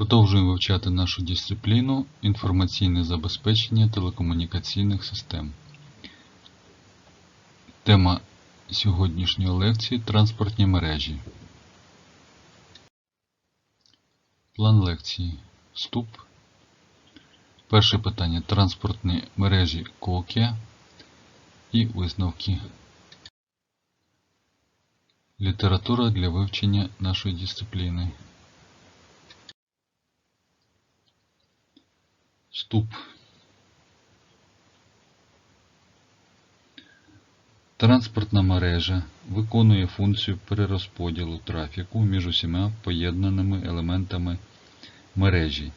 Продовжуємо вивчати нашу дисципліну інформаційне забезпечення телекомунікаційних систем. Тема сьогоднішньої лекції транспортні мережі. План лекції. Вступ. Перше питання транспортні мережі Nokia і висновки. Література для вивчення нашої дисципліни. Вступ. Транспортна мережа виконує функцію перерозподілу трафіку між усіма поєднаними елементами мережі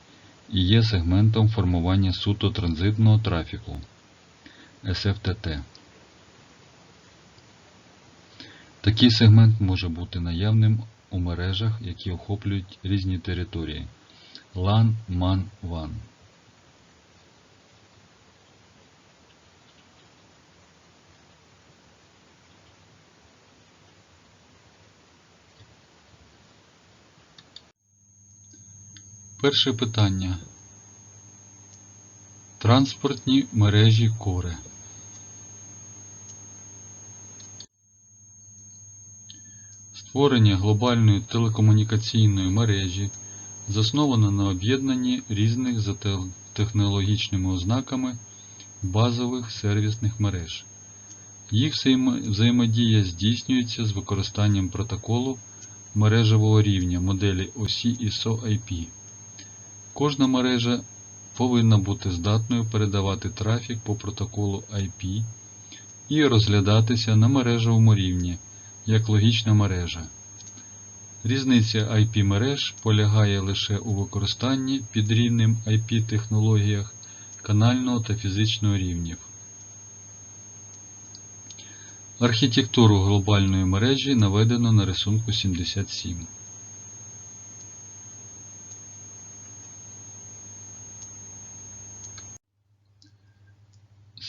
і є сегментом формування суто транзитного трафіку SFTT. Такий сегмент може бути наявним у мережах, які охоплюють різні території LAN, MAN, WAN. Перше питання. Транспортні мережі Коре. Створення глобальної телекомунікаційної мережі засновано на об'єднанні різних за технологічними ознаками базових сервісних мереж. Їх взаємодія здійснюється з використанням протоколу мережевого рівня моделі осі ISO IP. Кожна мережа повинна бути здатною передавати трафік по протоколу IP і розглядатися на мережевому рівні як логічна мережа. Різниця IP мереж полягає лише у використанні під рівнем IP технологіях канального та фізичного рівнів. Архітектуру глобальної мережі наведено на рисунку 77.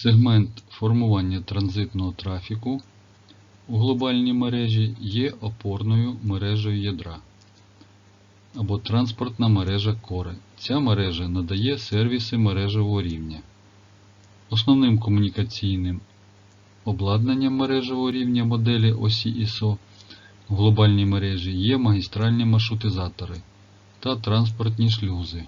Сегмент формування транзитного трафіку у глобальній мережі є опорною мережею ядра або транспортна мережа Core. Ця мережа надає сервіси мережевого рівня. Основним комунікаційним обладнанням мережевого рівня моделі осі ISO в глобальній мережі є магістральні маршрутизатори та транспортні шлюзи.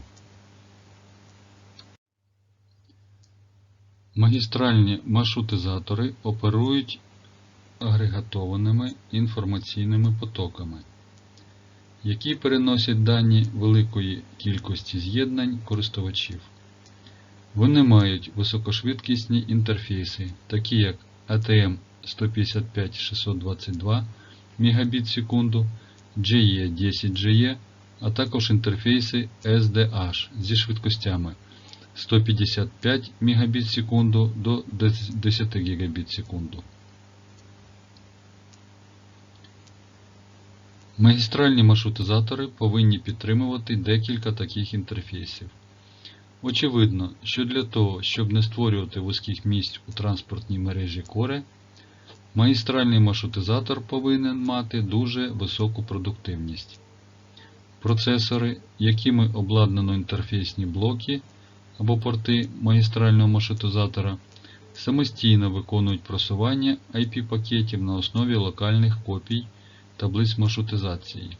Магістральні маршрутизатори оперують агрегатованими інформаційними потоками, які переносять дані великої кількості з'єднань користувачів. Вони мають високошвидкісні інтерфейси, такі як ATM 155-622 Мбіт секунду, GE10GE, а також інтерфейси SDH зі швидкостями 155 Мбіт в секунду до 10 Гбіт в секунду. Магістральні маршрутизатори повинні підтримувати декілька таких інтерфейсів. Очевидно, що для того, щоб не створювати вузьких місць у транспортній мережі Core, магістральний маршрутизатор повинен мати дуже високу продуктивність. Процесори, якими обладнано інтерфейсні блоки або порти магістрального маршрутизатора, самостійно виконують просування IP-пакетів на основі локальних копій таблиць маршрутизації.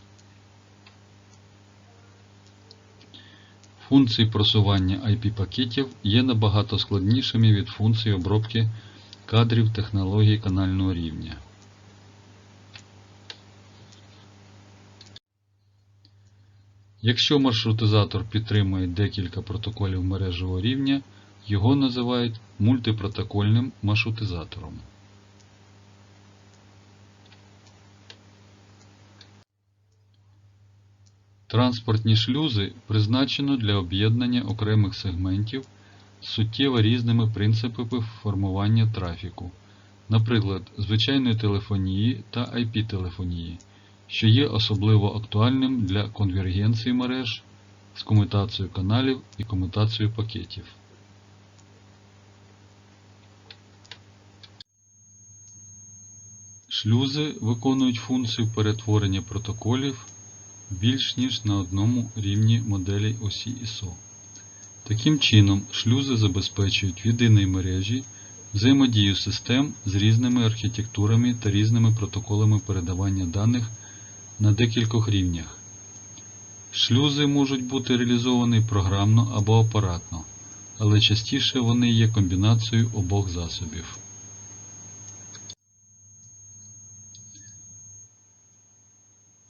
Функції просування IP-пакетів є набагато складнішими від функцій обробки кадрів технологій канального рівня. Якщо маршрутизатор підтримує декілька протоколів мережевого рівня, його називають мультипротокольним маршрутизатором. Транспортні шлюзи призначено для об'єднання окремих сегментів з суттєво різними принципами формування трафіку, наприклад, звичайної телефонії та IP-телефонії, що є особливо актуальним для конвергенції мереж з комутацією каналів і комутацією пакетів. Шлюзи виконують функцію перетворення протоколів більш ніж на одному рівні моделей осі ISO. Таким чином, шлюзи забезпечують в єдиній мережі взаємодію систем з різними архітектурами та різними протоколами передавання даних на декількох рівнях. Шлюзи можуть бути реалізовані програмно або апаратно, але частіше вони є комбінацією обох засобів.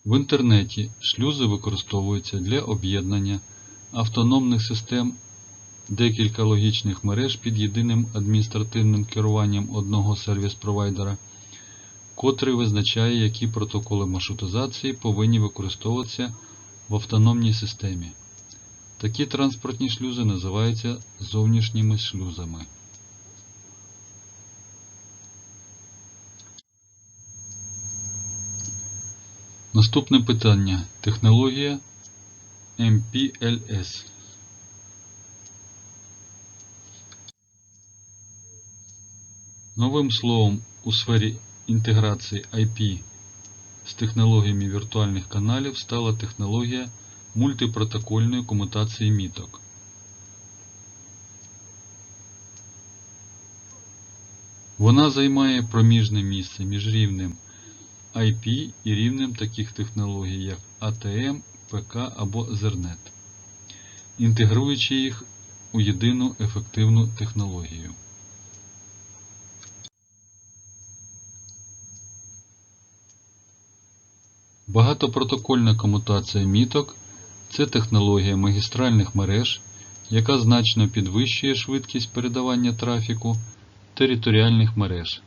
В інтернеті шлюзи використовуються для об'єднання автономних систем декілька логічних мереж під єдиним адміністративним керуванням одного сервіс-провайдера, котрий визначає, які протоколи маршрутизації повинні використовуватися в автономній системі. Такі транспортні шлюзи називаються зовнішніми шлюзами. Наступне питання. Технологія MPLS. Новим словом у сфері інтеграції IP з технологіями віртуальних каналів стала технологія мультипротокольної комутації міток. Вона займає проміжне місце між рівнем IP і рівнем таких технологій, як ATM, ПК або Ethernet, інтегруючи їх у єдину ефективну технологію. Багатопротокольна комутація міток це технологія магістральних мереж, яка значно підвищує швидкість передавання трафіку територіальних мереж.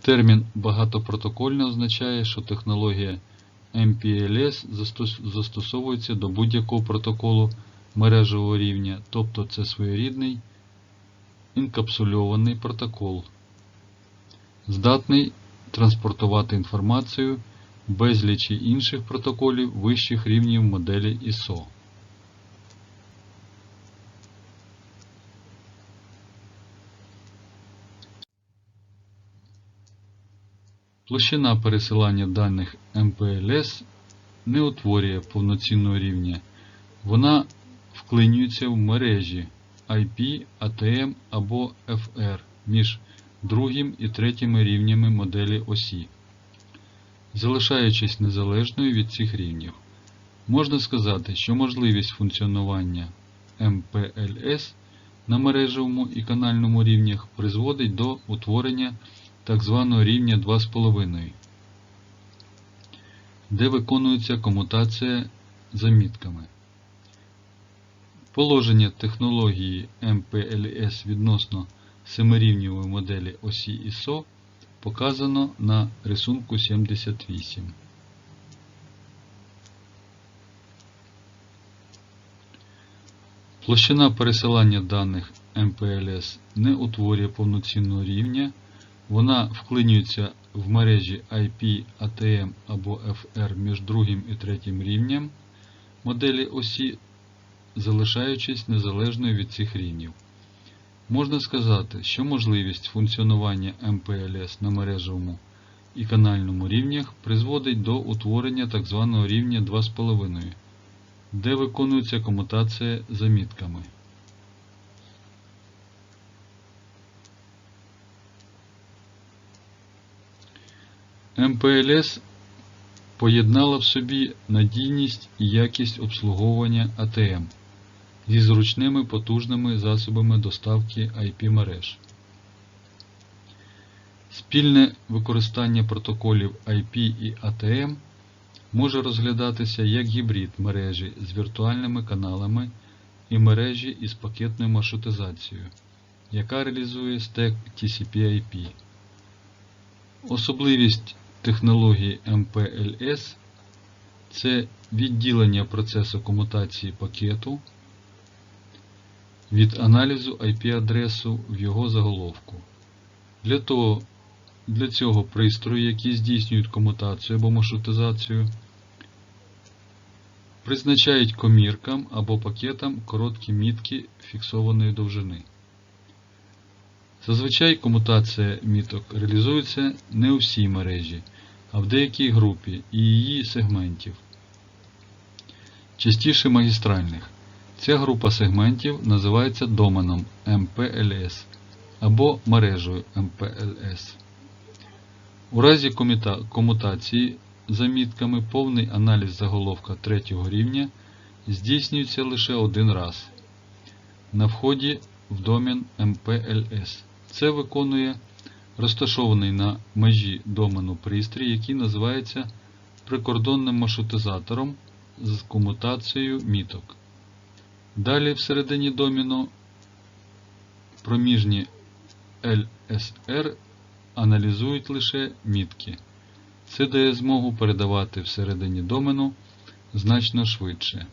Термін багатопротокольне означає, що технологія MPLS застосовується до будь-якого протоколу мережевого рівня, тобто це своєрідний інкапсульований протокол, здатний транспортувати інформацію безлічі інших протоколів вищих рівнів моделі ISO. Площина пересилання даних MPLS не утворює повноцінного рівня. Вона вклинюється в мережі IP, ATM або FR між другим і третім рівнями моделі осі залишаючись незалежною від цих рівнів. Можна сказати, що можливість функціонування MPLS на мережевому і канальному рівнях призводить до утворення так званого рівня 2,5, де виконується комутація замітками. Положення технології MPLS відносно семирівневої моделі осі ISO показано на рисунку 78. Площина пересилання даних MPLS не утворює повноцінного рівня, вона вклинюється в мережі IP, ATM або FR між другим і третім рівнем моделі осі, залишаючись незалежною від цих рівнів. Можна сказати, що можливість функціонування MPLS на мережевому і канальному рівнях призводить до утворення так званого рівня 2,5, де виконується комутація замітками. MPLS поєднала в собі надійність і якість обслуговування ATM зі зручними потужними засобами доставки IP мереж. Спільне використання протоколів IP і ATM може розглядатися як гібрид мережі з віртуальними каналами і мережі із пакетною маршрутизацією, яка реалізує стек TCP/IP. Особливість технології MPLS це відділення процесу комутації пакету від аналізу IP-адресу в його заголовку. Для, того, для цього пристрої, які здійснюють комутацію або маршрутизацію, призначають коміркам або пакетам короткі мітки фіксованої довжини. Зазвичай комутація міток реалізується не у всій мережі, а в деякій групі і її сегментів. частіше магістральних. Ця група сегментів називається доменом MPLS або мережею MPLS. У разі комутації замітками повний аналіз заголовка третього рівня здійснюється лише один раз на вході в домен MPLS. Це виконує розташований на межі домену пристрій, який називається прикордонним маршрутизатором з комутацією міток. Далі всередині домену проміжні LSR аналізують лише мітки. Це дає змогу передавати всередині домену значно швидше.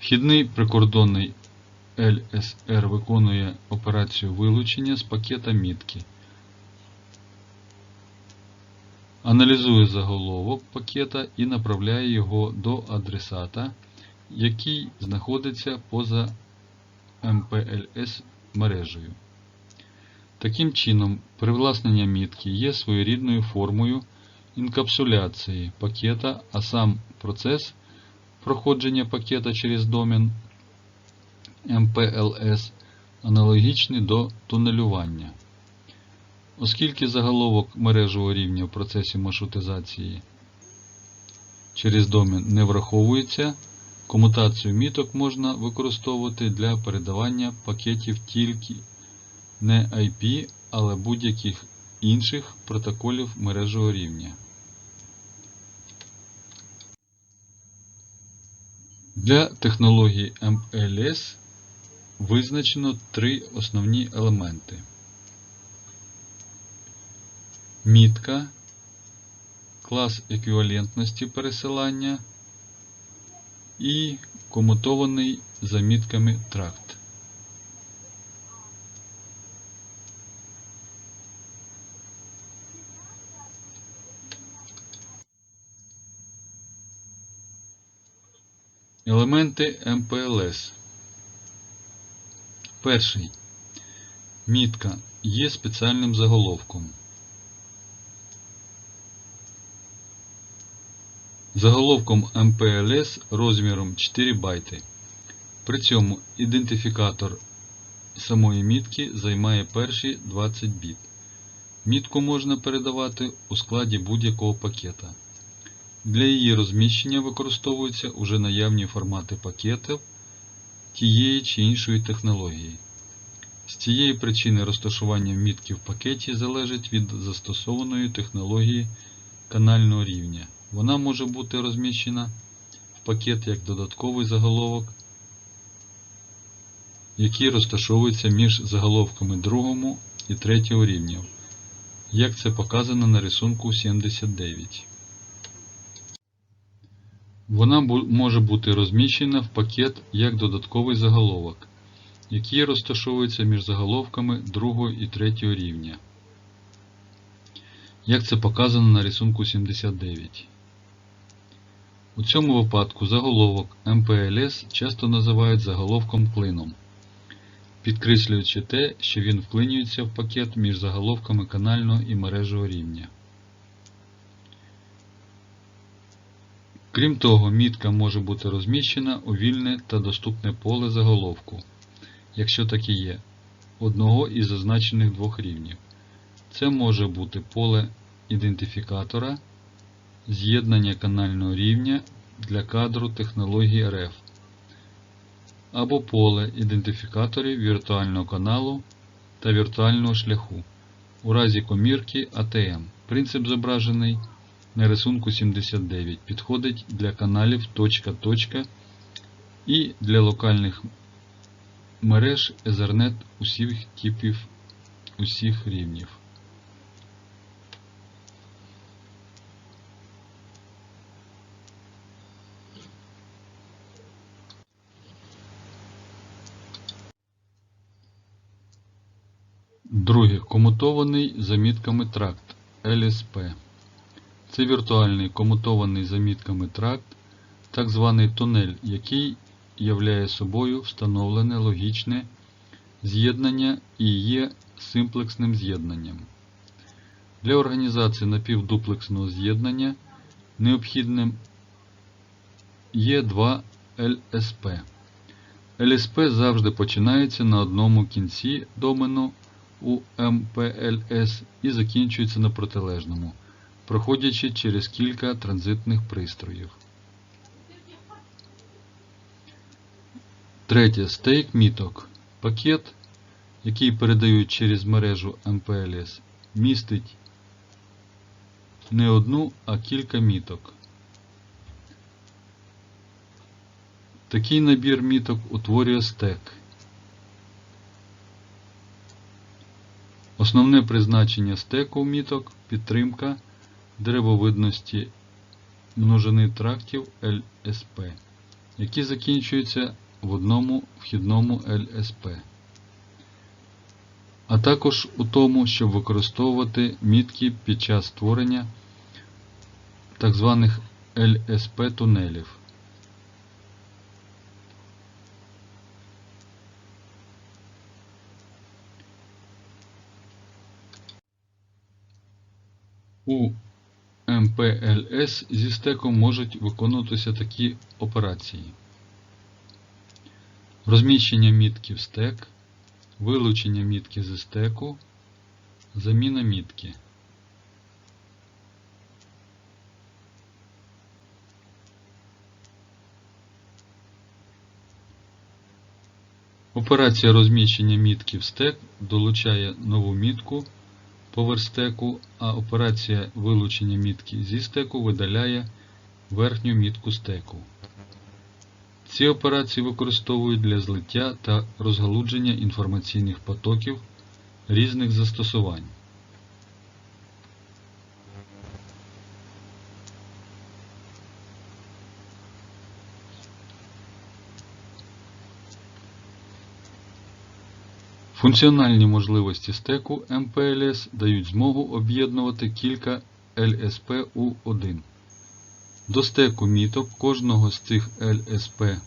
Вхідний прикордонний LSR виконує операцію вилучення з пакета мітки. Аналізує заголовок пакета і направляє його до адресата, який знаходиться поза MPLS мережею. Таким чином, привласнення мітки є своєрідною формою інкапсуляції пакета, а сам процес проходження пакета через домен MPLS аналогічний до тунелювання. Оскільки заголовок мережевого рівня в процесі маршрутизації через домен не враховується, комутацію міток можна використовувати для передавання пакетів тільки не IP, але будь-яких інших протоколів мережевого рівня. Для технології MLS визначено три основні елементи. Мітка, клас еквівалентності пересилання і комутований за мітками тракт. Елементи МПЛС. Перший. Мітка є спеціальним заголовком. Заголовком MPLS розміром 4 байти. При цьому ідентифікатор самої мітки займає перші 20 біт. Мітку можна передавати у складі будь-якого пакета. Для її розміщення використовуються уже наявні формати пакетів тієї чи іншої технології. З цієї причини розташування мітки в пакеті залежить від застосованої технології канального рівня. Вона може бути розміщена в пакет як додатковий заголовок, який розташовується між заголовками другому і третього рівнів, як це показано на рисунку 79. Вона може бути розміщена в пакет як додатковий заголовок, який розташовується між заголовками другого і третього рівня, як це показано на рисунку 79. У цьому випадку заголовок MPLS часто називають заголовком клином, підкреслюючи те, що він вклинюється в пакет між заголовками канального і мережевого рівня. Крім того, мітка може бути розміщена у вільне та доступне поле заголовку, якщо таке є, одного із зазначених двох рівнів. Це може бути поле ідентифікатора, з'єднання канального рівня для кадру технології RF, або поле ідентифікаторів віртуального каналу та віртуального шляху у разі комірки ATM. Принцип зображений на рисунку 79 підходить для каналів точка-точка і для локальних мереж Ethernet усіх типів усіх рівнів. Комутований замітками тракт LSP. Це віртуальний комутований замітками тракт, так званий тунель, який являє собою встановлене логічне з'єднання і є симплексним з'єднанням. Для організації напівдуплексного з'єднання необхідним є два LSP. LSP завжди починається на одному кінці домену у MPLS і закінчується на протилежному, проходячи через кілька транзитних пристроїв. Третє. Стейк міток. Пакет, який передають через мережу MPLS, містить не одну, а кілька міток. Такий набір міток утворює стек. Основне призначення стеку міток підтримка деревовидності множини трактів LSP, які закінчуються в одному вхідному LSP, а також у тому, щоб використовувати мітки під час створення так званих LSP тунелів. У MPLS зі стеком можуть виконуватися такі операції. Розміщення мітки в стек, вилучення мітки зі стеку, заміна мітки. Операція розміщення мітки в стек долучає нову мітку поверх стеку, а операція вилучення мітки зі стеку видаляє верхню мітку стеку. Ці операції використовують для злиття та розгалудження інформаційних потоків різних застосувань. Функціональні можливості стеку MPLS дають змогу об'єднувати кілька LSP у один. До стеку міток кожного з цих LSP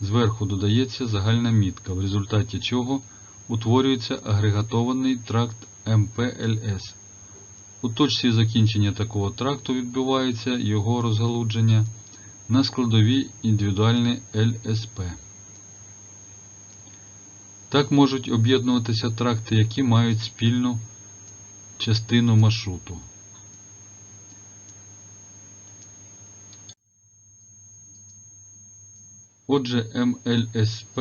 зверху додається загальна мітка, в результаті чого утворюється агрегатований тракт MPLS. У точці закінчення такого тракту відбувається його розгалудження на складові індивідуальні LSP. Так можуть об'єднуватися тракти, які мають спільну частину маршруту. Отже, МЛСП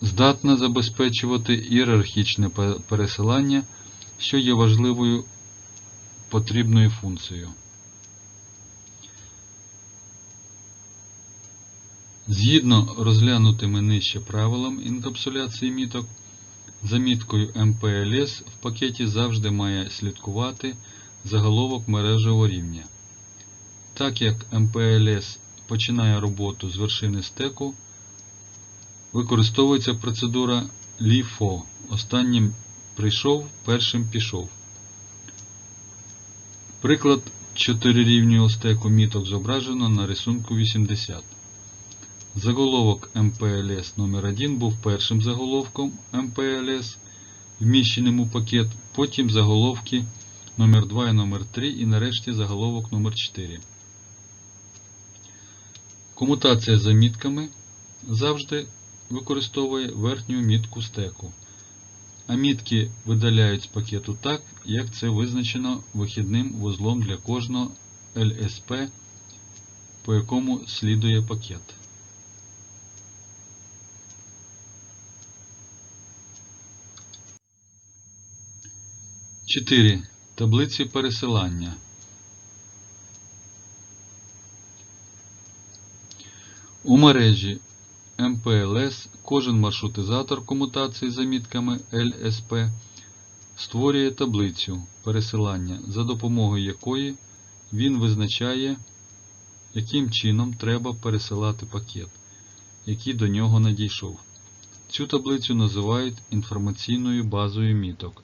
здатна забезпечувати ієрархічне пересилання, що є важливою потрібною функцією. Згідно розглянутими нижче правилам інкапсуляції міток, за міткою MPLS в пакеті завжди має слідкувати заголовок мережевого рівня. Так як MPLS починає роботу з вершини стеку, використовується процедура LIFO. Останнім прийшов, першим пішов. Приклад чотирирівнього стеку міток зображено на рисунку 80. Заголовок MPLS номер 1 був першим заголовком MPLS, вміщеним у пакет, потім заголовки номер 2 і номер 3 і нарешті заголовок номер 4. Комутація за мітками завжди використовує верхню мітку стеку, а мітки видаляють з пакету так, як це визначено вихідним вузлом для кожного LSP, по якому слідує пакет. Чотири. Таблиці пересилання. У мережі MPLS кожен маршрутизатор комутації за мітками LSP створює таблицю пересилання, за допомогою якої він визначає, яким чином треба пересилати пакет, який до нього надійшов. Цю таблицю називають інформаційною базою міток.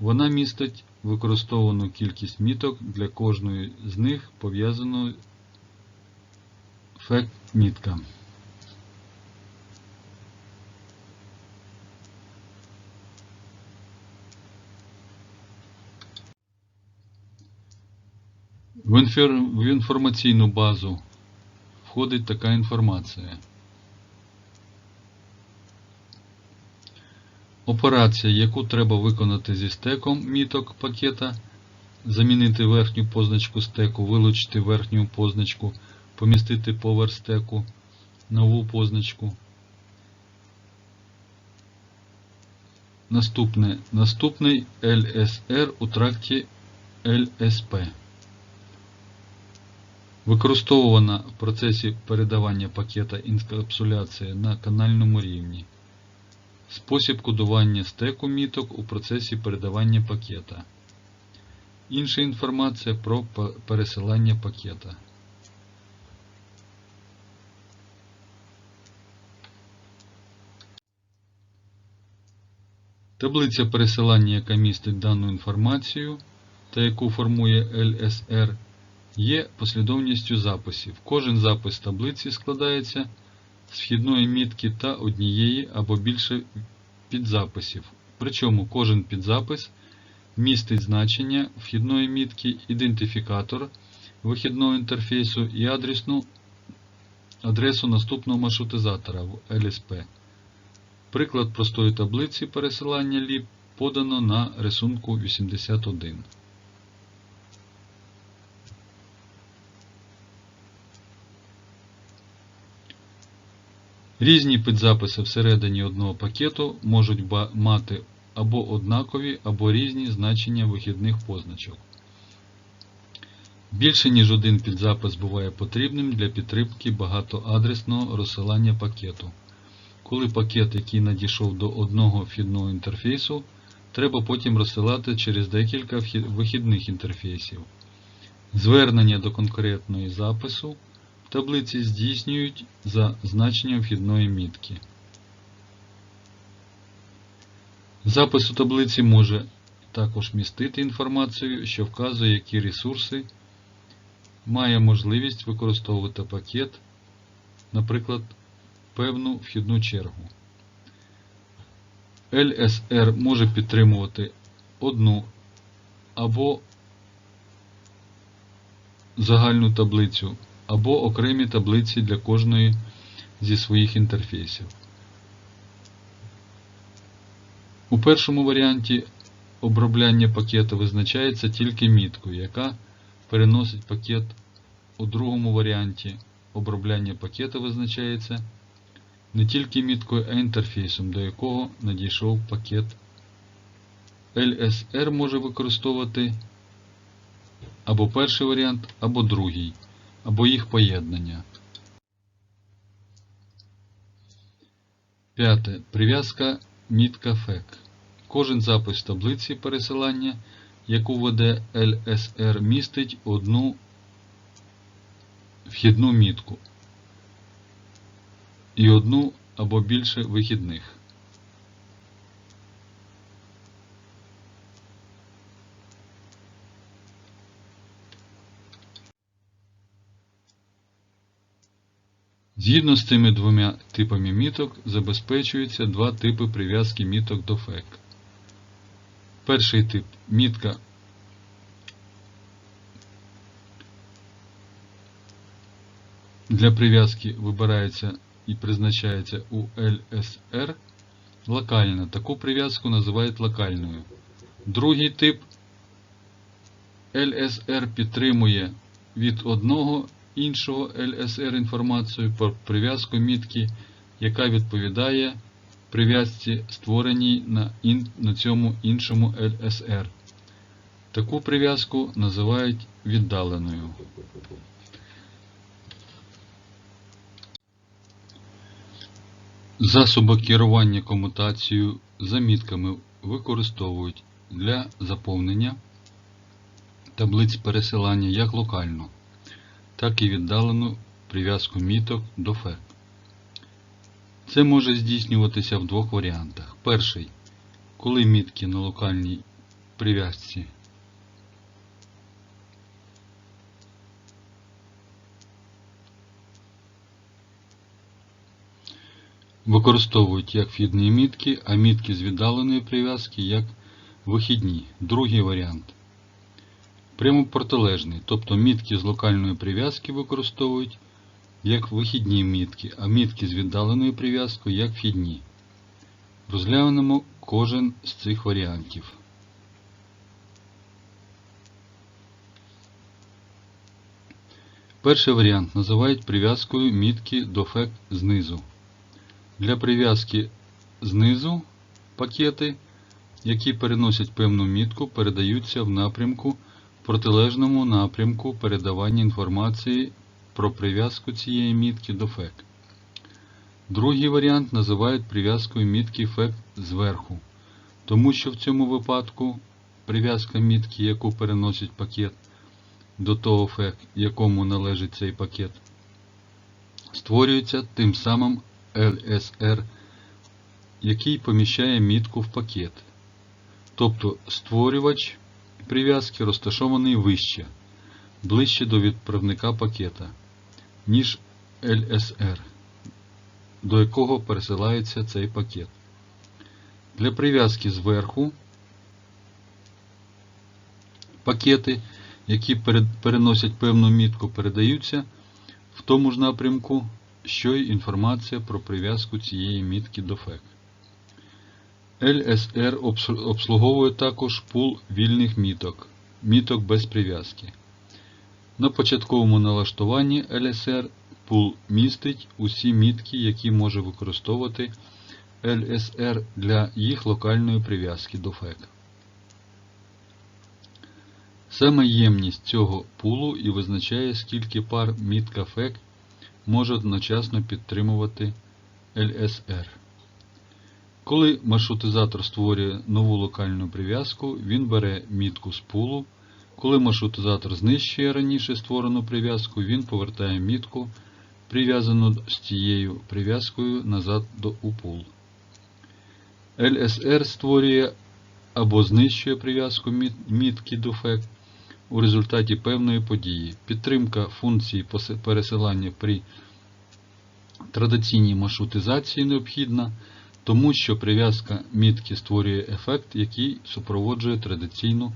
Вона містить використовану кількість міток для кожної з них пов'язану фект мітка. В інформаційну базу входить така інформація. Операція, яку треба виконати зі стеком міток пакета, замінити верхню позначку стеку, вилучити верхню позначку, помістити поверх стеку, нову позначку. Наступне. Наступний LSR у тракті LSP. Використовувана в процесі передавання пакета інкапсуляція на канальному рівні. Спосіб кодування стеку міток у процесі передавання пакета. Інша інформація про пересилання пакета. Таблиця пересилання, яка містить дану інформацію та яку формує LSR, є послідовністю записів. Кожен запис таблиці складається з вхідної мітки та однієї або більше підзаписів. Причому кожен підзапис містить значення вхідної мітки, ідентифікатор вихідного інтерфейсу і адресну адресу наступного маршрутизатора в LSP. Приклад простої таблиці пересилання ліп подано на рисунку 81. Різні підзаписи всередині одного пакету можуть мати або однакові, або різні значення вихідних позначок. Більше ніж один підзапис буває потрібним для підтримки багатоадресного розсилання пакету. Коли пакет, який надійшов до одного вхідного інтерфейсу, треба потім розсилати через декілька вихідних інтерфейсів. Звернення до конкретної запису таблиці здійснюють за значенням вхідної мітки. Запис у таблиці може також містити інформацію, що вказує, які ресурси має можливість використовувати пакет, наприклад, певну вхідну чергу. LSR може підтримувати одну або загальну таблицю, або окремі таблиці для кожної зі своїх інтерфейсів. У першому варіанті обробляння пакету визначається тільки міткою, яка переносить пакет. У другому варіанті обробляння пакету визначається не тільки міткою, а інтерфейсом, до якого надійшов пакет. LSR може використовувати або перший варіант, або другий, або їх поєднання. П'яте. Прив'язка мітка FEC. Кожен запис таблиці пересилання, яку веде LSR, містить одну вхідну мітку і одну або більше вихідних. Згідно з цими двома типами міток забезпечуються два типи прив'язки міток до FEC. Перший тип мітка для прив'язки вибирається і призначається у LSR локальна. Таку прив'язку називають локальною. Другий тип LSR підтримує від одного іншого LSR інформацію про прив'язку мітки, яка відповідає прив'язці, створеній на, ін- на цьому іншому LSR. Таку прив'язку називають віддаленою. Засоби керування комутацією замітками використовують для заповнення таблиць пересилання як локальну, так і віддалену прив'язку міток до FEC. Це може здійснюватися в двох варіантах. Перший, коли мітки на локальній прив'язці використовують як вхідні мітки, а мітки з віддаленої прив'язки як вихідні. Другий варіант. Прямо протилежний, тобто мітки з локальної прив'язки використовують як вихідні мітки, а мітки з віддаленою прив'язкою як вхідні. Розглянемо кожен з цих варіантів. Перший варіант називають прив'язкою мітки до фек знизу. Для прив'язки знизу пакети, які переносять певну мітку, передаються в напрямку протилежному напрямку передавання інформації про прив'язку цієї мітки до фек. Другий варіант називають прив'язкою мітки фек зверху, тому що в цьому випадку прив'язка мітки, яку переносить пакет до того фек, якому належить цей пакет, створюється тим самим LSR, який поміщає мітку в пакет. Тобто створювач прив'язки розташований вище, ближче до відправника пакета, ніж LSR, до якого пересилається цей пакет. Для прив'язки зверху пакети, які переносять певну мітку, передаються в тому ж напрямку, що й інформація про прив'язку цієї мітки до фек. LSR обслуговує також пул вільних міток, міток без прив'язки. На початковому налаштуванні LSR пул містить усі мітки, які може використовувати LSR для їх локальної прив'язки до фек. Саме ємність цього пулу і визначає, скільки пар мітка фек може одночасно підтримувати LSR. Коли маршрутизатор створює нову локальну прив'язку, він бере мітку з пулу. Коли маршрутизатор знищує раніше створену прив'язку, він повертає мітку, прив'язану з цією прив'язкою назад до у пул. LSR створює або знищує прив'язку мітки до фек у результаті певної події. Підтримка функції пересилання при традиційній маршрутизації необхідна, тому що прив'язка мітки створює ефект, який супроводжує традиційну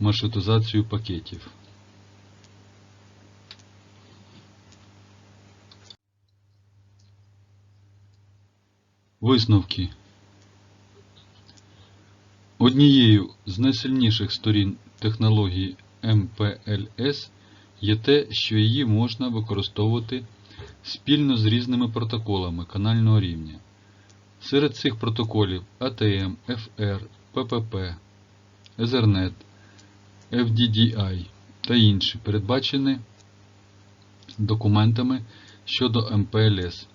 маршрутизацію пакетів. Висновки. Однією з найсильніших сторін технології MPLS є те, що її можна використовувати спільно з різними протоколами канального рівня. Серед цих протоколів ATM, FR, PPP, Ethernet, FDDI та інші передбачені документами щодо MPLS.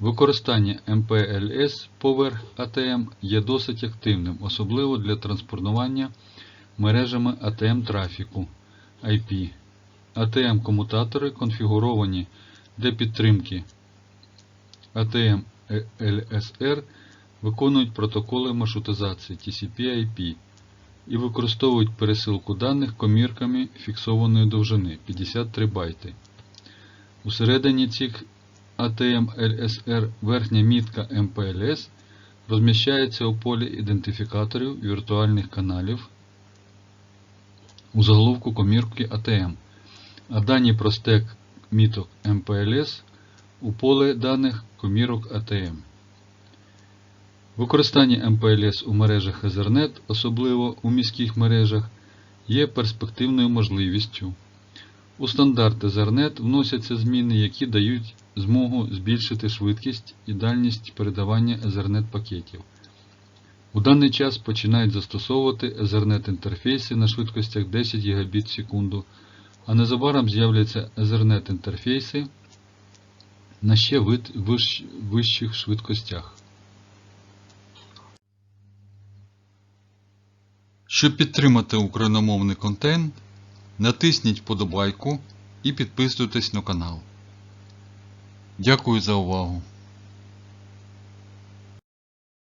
Використання MPLS поверх ATM є досить активним, особливо для транспортування мережами ATM трафіку IP. ATM-комутатори конфігуровані для підтримки ATM LSR виконують протоколи маршрутизації TCP/IP і використовують пересилку даних комірками фіксованої довжини 53 байти. Усередині цих ATM LSR верхня мітка MPLS розміщається у полі ідентифікаторів віртуальних каналів у заголовку комірки ATM, а дані про стек міток MPLS у поле даних комірок ATM. Використання MPLS у мережах Ethernet, особливо у міських мережах, є перспективною можливістю. У стандарт Ethernet вносяться зміни, які дають змогу збільшити швидкість і дальність передавання Ethernet пакетів. У даний час починають застосовувати Ethernet інтерфейси на швидкостях 10 Гбіт в секунду, а незабаром з'являться Ethernet інтерфейси на ще вищих швидкостях. Щоб підтримати україномовний контент, натисніть вподобайку і підписуйтесь на канал. Дякую за увагу!